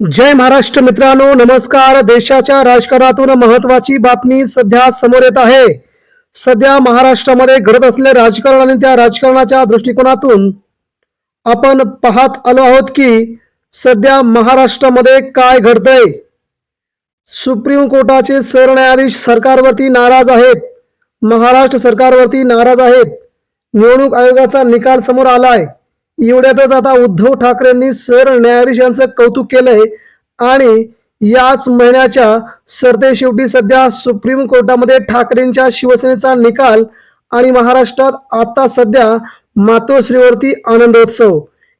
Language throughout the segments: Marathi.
जय महाराष्ट्र मित्रांनो नमस्कार. देशाच्या राजकारणातून महत्वाची बातमी सध्या समोर येत आहे. सध्या महाराष्ट्रामध्ये घडत असलेले राजकारण आणि त्या राजकारणाच्या दृष्टिकोनातून आपण पाहत आलो आहोत की सध्या महाराष्ट्रामध्ये काय घडतंय? सुप्रीम कोर्टाचे सरन्यायाधीश सरकारवरती नाराज आहेत. महाराष्ट्र सरकारवरती नाराज आहेत. निवडणूक आयोगाचा निकाल समोर आलाय. एवढ्यातच आता उद्धव ठाकरेंनी सरन्यायाधीशांचं कौतुक केलंय आणि याच महिन्याच्या सरतेशेवटी सध्या सुप्रीम कोर्टामध्ये ठाकरेंच्या शिवसेनेचा निकाल आणि महाराष्ट्रात आता सध्या मातोश्रीवरती आनंदोत्सव.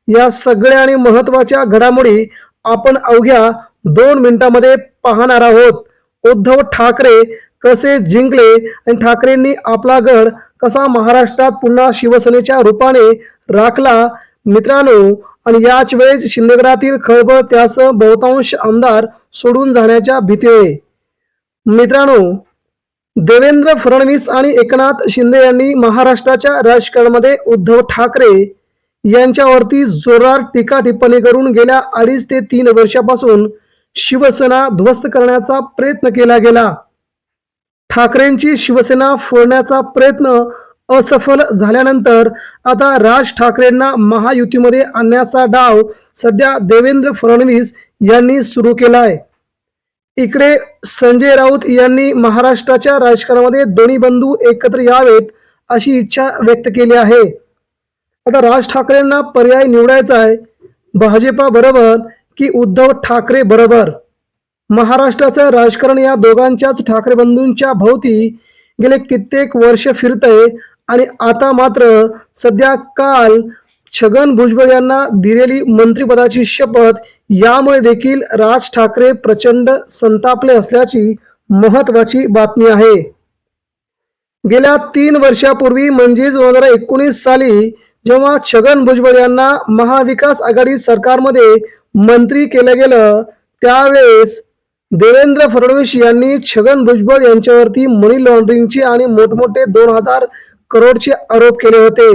या सगळ्या आणि महत्त्वाच्या घडामोडी आपण अवघ्या दोन मिनिटांमध्ये पाहणार आहोत. उद्धव ठाकरे कसे जिंकले आणि ठाकरेंनी आपला गड कसा महाराष्ट्रात पुन्हा शिवसेनेच्या रूपाने राखला मित्रांनो आणि याच वेळेस शिंदेगडातील खळबळ त्यास बहुतांश आमदार सोडून जाण्याच्या भीतीने. मित्रांनो देवेंद्र फडणवीस आणि एकनाथ शिंदे यांनी महाराष्ट्राच्या राजकारणामध्ये उद्धव ठाकरे यांच्यावरती जोरदार टीका टिप्पणी करून गेल्या अडीच ते तीन वर्षापासून शिवसेना ध्वस्त करण्याचा प्रयत्न केला गेला. ठाकरेंची शिवसेना फोडण्याचा प्रयत्न असफल झाल्यानंतर आता राज ठाकरेंना महायुतीमध्ये आणण्याचा डाव सध्या देवेंद्र फडणवीस यांनी सुरू केलाय. इकडे संजय राऊत यांनी महाराष्ट्राच्या राजकारणामध्ये दोन्ही बंधू एकत्र यावेत अशी इच्छा व्यक्त केली आहे. आता राज ठाकरेंना पर्याय निवडायचा आहे. भाजपा बरोबर की उद्धव ठाकरे बरोबर? महाराष्ट्राचं राजकारण या दोघांच्याच ठाकरे बंधूंच्या भोवती गेले कित्येक वर्ष फिरतंय. आणि आता मात्र सध्या काल छगन भुजबळ यांना दिलेली मंत्रिपदाची शपथ यामुळे देखील राज ठाकरे प्रचंड संतापले असल्याची महत्वाची बातमी आहे. गेल्या तीन वर्षापूर्वी म्हणजेच दोन हजार एकोणीस साली जेव्हा छगन भुजबळ यांना महाविकास आघाडी सरकारमध्ये मंत्री केलं गेलं त्यावेळेस देवेंद्र फडणवीस यांनी छगन भुजबळ यांच्यावरती मनी लॉन्ड्रिंगची आणि मोठमोठे दोन हजार करोडचे आरोप केले होते.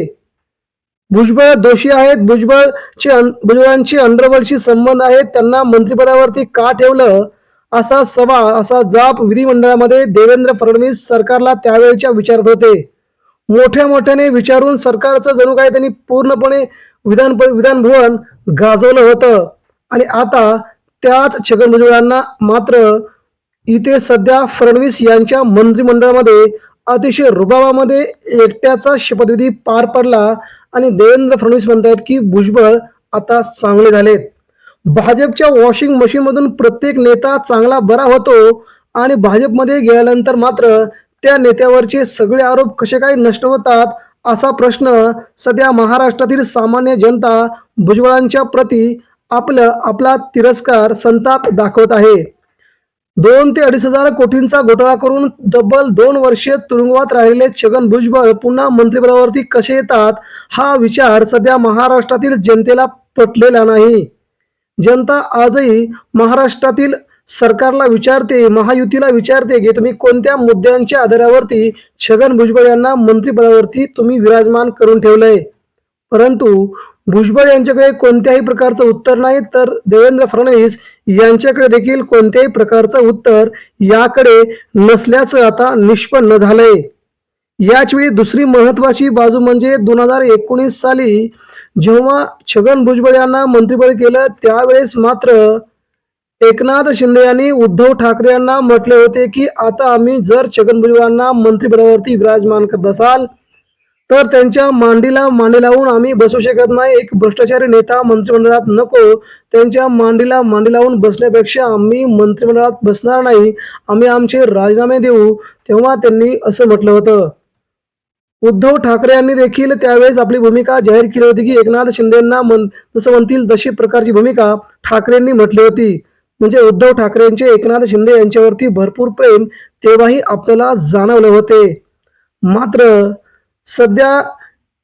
भुजबळ दोषी आहेत. भुजबळचे भुजबळांचे अंडरवर्ल्डशी संबंध आहेत. त्यांना मंत्रिपदावरती का ठेवलं? असा सभा असा जाप विधिमंडळामध्ये देवेंद्र फडणवीस सरकारला त्यावेळेच्या विचारत होते. मोठ्या मोठ्याने विचारून सरकारचं जणू काय त्यांनी पूर्णपणे विधान विधानभवन गाजवलं होतं. आणि आता त्याच छगन भुजबळांना मात्र इथे सध्या फडणवीस यांच्या मंत्रिमंडळामध्ये अतिशय रुबाबामध्ये एकट्याचा शपथविधी पार पडला आणि देवेंद्र फडणवीस म्हणतात की भुजबळ आता चांगले झालेत. भाजपच्या वॉशिंग मशीनमधून प्रत्येक नेता चांगला बरा होतो आणि भाजपमध्ये गेल्यानंतर मात्र त्या नेत्यावरचे सगळे आरोप कसे काय नष्ट होतात असा प्रश्न सध्या महाराष्ट्रातील सामान्य जनता भुजबळांच्या प्रती आपलं आपला तिरस्कार संताप दाखवत आहे. दोन ते अडीच हजार कोटींचा घोटाळा करून तब्बल दोन वर्षे तुरुंगवात राहिलेले छगन भुजबळ पुन्हा मंत्रिपदावरती कसे येतात हा विचार सध्या महाराष्ट्रातील जनतेला पटलेला नाही. जनता आजही महाराष्ट्रातील सरकारला विचारते महायुतीला विचारते की तुम्ही कोणत्या मुद्द्यांच्या आधारावरती छगन भुजबळ यांना मंत्रिपदावरती तुम्ही विराजमान करून ठेवलंय? परंतु भुजबळ यांच्याकडे कोणत्याही प्रकारचं उत्तर नाही तर देवेंद्र फडणवीस यांच्याकडे देखील कोणत्याही प्रकारचं उत्तर याकडे नसल्याचं आता निष्पन्न झालंय. याचवेळी दुसरी महत्वाची बाजू म्हणजे दोन हजार एकोणीस साली जेव्हा छगन भुजबळ यांना मंत्रिपद केलं त्यावेळेस मात्र एकनाथ शिंदे यांनी उद्धव ठाकरे यांना म्हटले होते की आता आम्ही जर छगन भुजबळांना मंत्रिपदावरती विराजमान करत असाल तर त्यांच्या मांडीला मांडी लावून आम्ही बसू शकत नाही. एक भ्रष्टाचारी नेता मंत्रिमंडळात नको. त्यांच्या मांडीला मांडी लावून बसण्यापेक्षा आम्ही मंत्रिमंडळात बसणार नाही. आम्ही आमचे राजीनामे देऊ. तेव्हा त्यांनी असं म्हटलं होतं. उद्धव ठाकरे यांनी देखील त्यावेळेस आपली भूमिका जाहीर केली होती की एकनाथ शिंदेना मन जसं म्हणतील तशी प्रकारची भूमिका ठाकरेंनी म्हटली होती. म्हणजे उद्धव ठाकरेंचे एकनाथ शिंदे यांच्यावरती भरपूर प्रेम तेव्हाही आपल्याला जाणवले होते. मात्र सध्या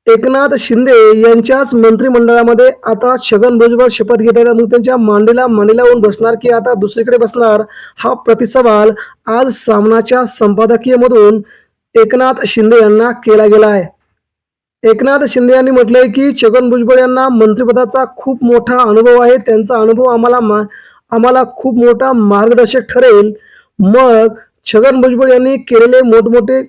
एकनाथ शिंदे यांच्याच मंत्रिमंडळामध्ये आता छगन भुजबळ शपथ घेत आहेत मग त्यांच्या मांडीला मांडीला होऊन बसणार की आता दुसरीकडे बसणार हा प्रतिसवाल आज सामनाच्या संपादकीय मधून एकनाथ शिंदे यांना केला गेला आहे. एकनाथ शिंदे यांनी म्हटलंय की छगन भुजबळ यांना मंत्रिपदाचा खूप मोठा अनुभव आहे. त्यांचा अनुभव आम्हाला मा आम्हाला खूप मोठा मार्गदर्शक ठरेल. मग छगन भुजबळ यांनी केलेले मोठमोठे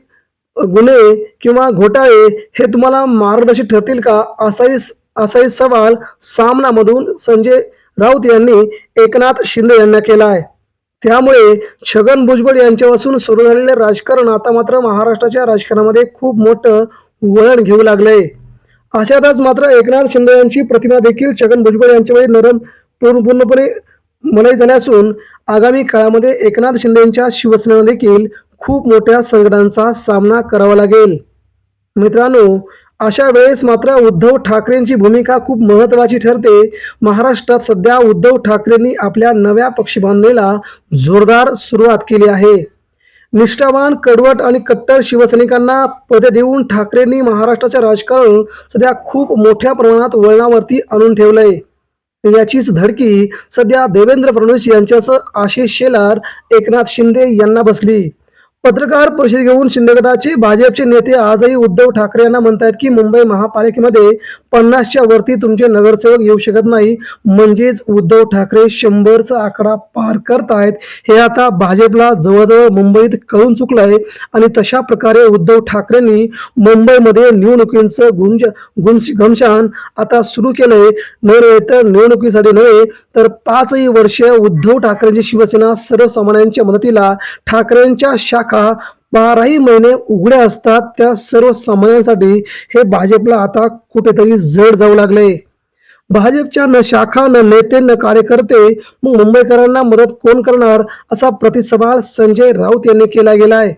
गुन्हे किंवा घोटाळे हे तुम्हाला मार्गदर्शी ठरतील का? असाही असाही सवाल सामनामधून संजय राऊत यांनी एकनाथ शिंदे यांना केला आहे त्यामुळे छगन भुजबळ यांच्यापासून सुरू झालेले राजकारण आता मात्र महाराष्ट्राच्या राजकारणामध्ये खूप मोठं वळण घेऊ लागलंय. अशातच मात्र एकनाथ शिंदे यांची प्रतिमा देखील छगन भुजबळ यांच्यामुळे नरम पूर्ण पूर्णपणे मनाई झाली असून आगामी काळामध्ये एकनाथ शिंदे यांच्या शिवसेनेला देखील खूप मोठ्या संकटांचा सामना करावा लागेल. मित्रांनो अशा वेळेस मात्र उद्धव ठाकरेंची भूमिका खूप महत्वाची ठरते. महाराष्ट्रात सध्या उद्धव ठाकरेंनी आपल्या नव्या पक्षबांधणीला जोरदार सुरुवात केली आहे. निष्ठावान कडवट आणि कट्टर शिवसैनिकांना पदे देऊन ठाकरेंनी महाराष्ट्राचे राजकारण सध्या खूप मोठ्या प्रमाणात वळणावरती आणून ठेवलंय. याचीच धडकी सध्या देवेंद्र फडणवीस यांच्यासह आशिष शेलार एकनाथ शिंदे यांना बसली. पत्रकार परिषद घेऊन शिंदे गटाचे भाजपचे नेते आजही उद्धव ठाकरे यांना म्हणतायत की मुंबई महापालिकेमध्ये पन्नासच्या वरती तुमचे नगरसेवक येऊ शकत नाही. म्हणजेच उद्धव ठाकरे शंभरचा आकडा पार करतायत. हे आता भाजपला जवळजवळ मुंबईत कळून चुकलं आहे आणि तशा प्रकारे उद्धव ठाकरेंनी मुंबईमध्ये निवडणुकींचं गुंज गुंश घमशान आता सुरू केलंय. नव्हे तर निवडणुकीसाठी नव्हे तर पाचही वर्ष उद्धव ठाकरेंची शिवसेना सर्वसामान्यांच्या मदतीला ठाकरेंच्या शाखा बाराही महिने उघड्या असतात त्या सर्वसामान्यांसाठी हे भाजपला आता कुठेतरी जड जाऊ लागले. भाजपच्या न शाखा न नेते न कार्यकर्ते मग मुंबईकरांना मदत कोण करणार असा प्रतिसवाल संजय राऊत यांनी केला गेलाय.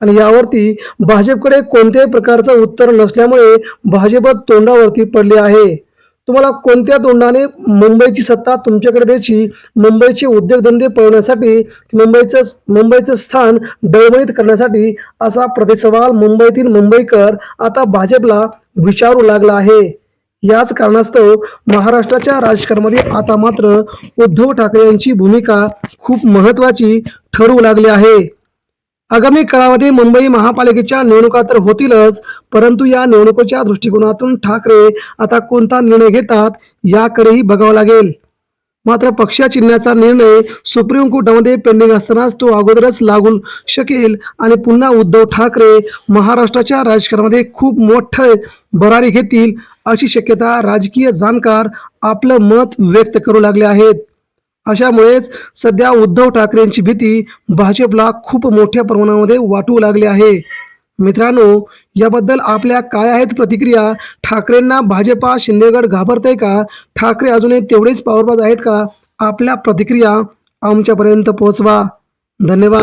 आणि यावरती भाजपकडे कोणत्याही प्रकारचं उत्तर नसल्यामुळे भाजप तोंडावरती पडले आहे. तुम्हाला कोणत्या तोंडाने मुंबईची सत्ता तुमच्याकडे द्यायची? मुंबईचे उद्योगधंदे पळवण्यासाठी मुंबईचं मुंबईचं स्थान डळमळीत करण्यासाठी असा प्रतिसवाल मुंबईतील मुंबईकर आता भाजपला विचारू लागला आहे. याच कारणास्तव महाराष्ट्राच्या राजकारणामध्ये आता मात्र उद्धव ठाकरे यांची भूमिका खूप महत्वाची ठरू लागली आहे. आगामी काळामध्ये मुंबई महापालिकेच्या निवडणुका तर होतीलच परंतु या निवडणुकीच्या दृष्टिकोनातून ठाकरे आता कोणता निर्णय घेतात याकडेही बघावं लागेल. मात्र पक्षचिन्हाचा निर्णय सुप्रीम कोर्टामध्ये पेंडिंग असतानाच तो अगोदरच लागू शकेल आणि पुन्हा उद्धव ठाकरे महाराष्ट्राच्या राजकारणामध्ये खूप मोठं भरारी घेतील अशी शक्यता राजकीय जाणकार आपलं मत व्यक्त करू लागले आहेत. अशामुळेच सध्या उद्धव ठाकरेंची भीती भाजपला खूप मोठ्या प्रमाणामध्ये वाटू लागली आहे. मित्रांनो याबद्दल आपल्या काय आहेत प्रतिक्रिया? ठाकरेंना भाजपा शिंदेगड घाबरतय का? ठाकरे अजूनही तेवढेच पावरबाज आहेत का? आपल्या प्रतिक्रिया आमच्यापर्यंत पोहोचवा. धन्यवाद.